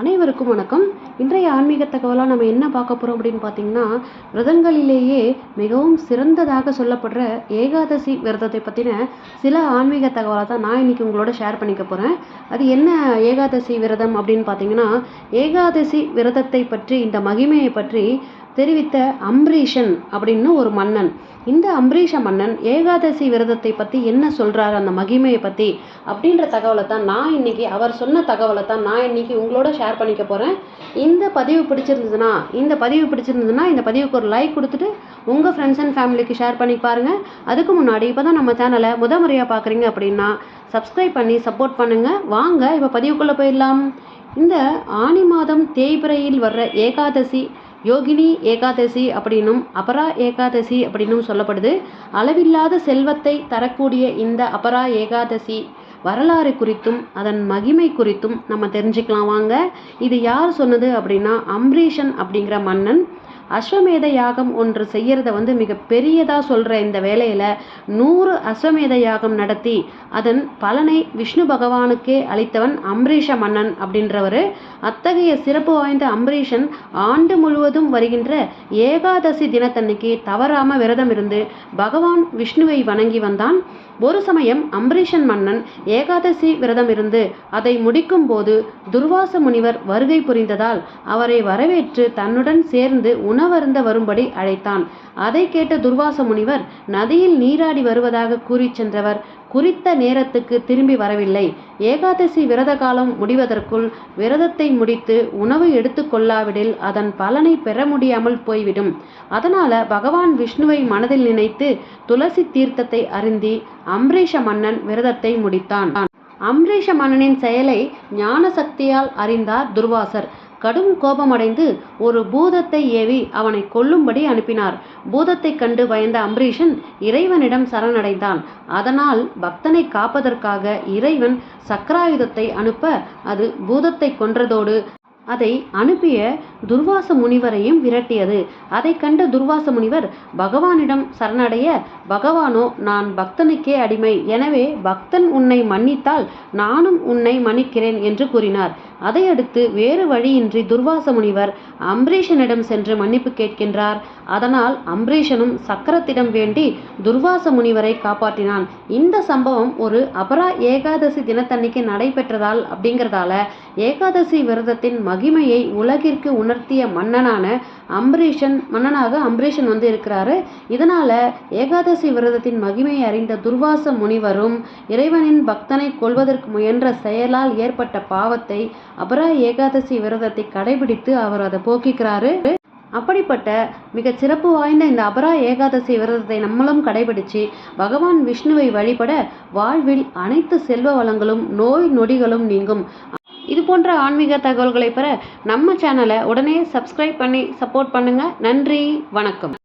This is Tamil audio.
அனைவருக்கும் வணக்கம். இன்றைய ஆன்மீக தகவலாக நம்ம என்ன பார்க்க போகிறோம் அப்படின்னு பார்த்தீங்கன்னா விரதங்களிலேயே மிகவும் சிறந்ததாக சொல்லப்படுற ஏகாதசி விரதத்தை பற்றின சில ஆன்மீக தகவலாக தான் நான் இன்றைக்கி உங்களோட ஷேர் பண்ணிக்க போகிறேன் அது என்ன ஏகாதசி விரதம் அப்படின்னு பார்த்தீங்கன்னா ஏகாதசி விரதத்தை பற்றி இந்த மகிமையை பற்றி தெரிவித்த அம்பரீஷன் அப்படின்னு ஒரு மன்னன். இந்த அம்பரீஷ மன்னன் ஏகாதசி விரதத்தை பற்றி என்ன சொல்கிறாரு அந்த மகிமையை பற்றி அப்படின்ற தகவலை தான் நான் இன்றைக்கி அவர் சொன்ன தகவலை தான் நான் இன்னைக்கு உங்களோட ஷேர் பண்ணிக்க போகிறேன் இந்த பதிவு பிடிச்சிருந்ததுன்னா இந்த பதிவு பிடிச்சிருந்ததுன்னா இந்த பதிவுக்கு ஒரு லைக் கொடுத்துட்டு உங்கள் ஃப்ரெண்ட்ஸ் அண்ட் ஃபேமிலிக்கு ஷேர் பண்ணி பாருங்கள் அதுக்கு முன்னாடி இப்போ தான் நம்ம சேனலை முத முறையாக பார்க்குறீங்க அப்படின்னா சப்ஸ்கிரைப் பண்ணி சப்போர்ட் பண்ணுங்கள் வாங்க இப்போ பதிவுக்குள்ளே போயிடலாம். இந்த ஆனி மாதம் தேய்பிரையில் வர்ற ஏகாதசி யோகினி ஏகாதசி அப்படின்னும் அபரா ஏகாதசி அப்படின்னும் சொல்லப்படுது. அளவில்லாத செல்வத்தை தரக்கூடிய இந்த அபரா ஏகாதசி வரலாறு குறித்தும் அதன் மகிமை குறித்தும் நம்ம தெரிஞ்சுக்கலாம். வாங்க இது யார் சொன்னது அப்படின்னா அம்ரீஷன் அப்படிங்கிற மன்னன். அஸ்வமேத யாகம் ஒன்று செய்கிறத வந்து மிக பெரியதாக சொல்கிற இந்த வேலையில் நூறு அஸ்வமேத யாகம் நடத்தி அதன் பலனை விஷ்ணு பகவானுக்கே அளித்தவன் அம்பரீஷ மன்னன் அப்படின்றவர். அத்தகைய சிறப்பு வாய்ந்த அம்பரீஷன் ஆண்டு முழுவதும் வருகின்ற ஏகாதசி தினத்தன்னைக்கு தவறாமல் விரதம் இருந்து பகவான் விஷ்ணுவை வணங்கி வந்தான். ஒரு சமயம் அம்பரீஷன் மன்னன் ஏகாதசி விரதம் இருந்து அதை முடிக்கும் போது துர்வாச முனிவர் வருகை புரிந்ததால் அவரை வரவேற்று தன்னுடன் சேர்ந்து உணவருந்த வரும்படி அழைத்தான். அதை கேட்ட துர்வாச முனிவர் நதியில் நீராடி வருவதாக கூறி சென்றவர் குறித்த நேரத்துக்கு திரும்பி வரவில்லை. ஏகாதசி விரத காலம் முடிவதற்குள் விரதத்தை முடித்து உணவு எடுத்துக்கொள்ளாவிடில் அதன் பலனை பெற முடியாமல் போய்விடும். அதனால பகவான் விஷ்ணுவை மனதில் நினைத்து துளசி தீர்த்தத்தை அருந்தி அம்ரீஷ மன்னன் விரதத்தை முடித்தான். அம்ரீஷ மன்னனின் செயலை ஞான சக்தியால் அறிந்தார் துர்வாசர். கடும் கோபமடைந்து ஒரு பூதத்தை ஏவி அவனை கொல்லும்படி அனுப்பினார். பூதத்தை கண்டு பயந்த அம்பரீஷன் இறைவனிடம் சரணடைந்தான். அதனால் பக்தனை காப்பதற்காக இறைவன் சக்கராயுதத்தை அனுப்ப அது பூதத்தை கொன்றதோடு அதை அனுப்பிய துர்வாச முனிவரையும் விரட்டியது. அதை கண்ட துர்வாச முனிவர் பகவானிடம் சரணடைய பகவானோ நான் பக்தனுக்கே அடிமை. எனவே பக்தன் உன்னை மன்னித்தால் நானும் உன்னை மன்னிக்கிறேன் என்று கூறினார். அதையடுத்து வேறு வழியின்றி துர்வாச முனிவர் அம்பரீஷனிடம் சென்று மன்னிப்பு கேட்கின்றார். அதனால் அம்பரீஷனும் சக்கரத்திடம் வேண்டி துர்வாச முனிவரை காப்பாற்றினான். இந்த சம்பவம் ஒரு அபரா ஏகாதசி தினத்தன்னைக்கு நடைபெற்றதால் அப்படிங்கிறதால ஏகாதசி விரதத்தின் மகிமையை உலகிற்கு உணர்த்திய மன்னனான அம்பரீஷன் மன்னனாக அம்பரீஷன் வந்து இருக்கிறாரு. இதனால ஏகாதசி விரதத்தின் மகிமையை அறிந்த துர்வாச முனிவரும் இறைவனின் பக்தனை கொள்வதற்கு முயன்ற செயலால் ஏற்பட்ட பாவத்தை அபரா ஏகாதசி விரதத்தை கடைபிடித்து அவர் அதை போக்கிக்கிறாரு. அப்படிப்பட்ட மிக சிறப்பு வாய்ந்த இந்த அபரா ஏகாதசி விரதத்தை நம்மளும் கடைபிடிச்சு பகவான் விஷ்ணுவை வழிபட வாழ்வில் அனைத்து செல்வ வளங்களும் நோய் நொடிகளும் நீங்கும். இது போன்ற ஆன்மீக தகவல்களை பெற நம்ம சேனலை உடனே சப்ஸ்கிரைப் பண்ணி சப்போர்ட் பண்ணுங்க. நன்றி வணக்கம்.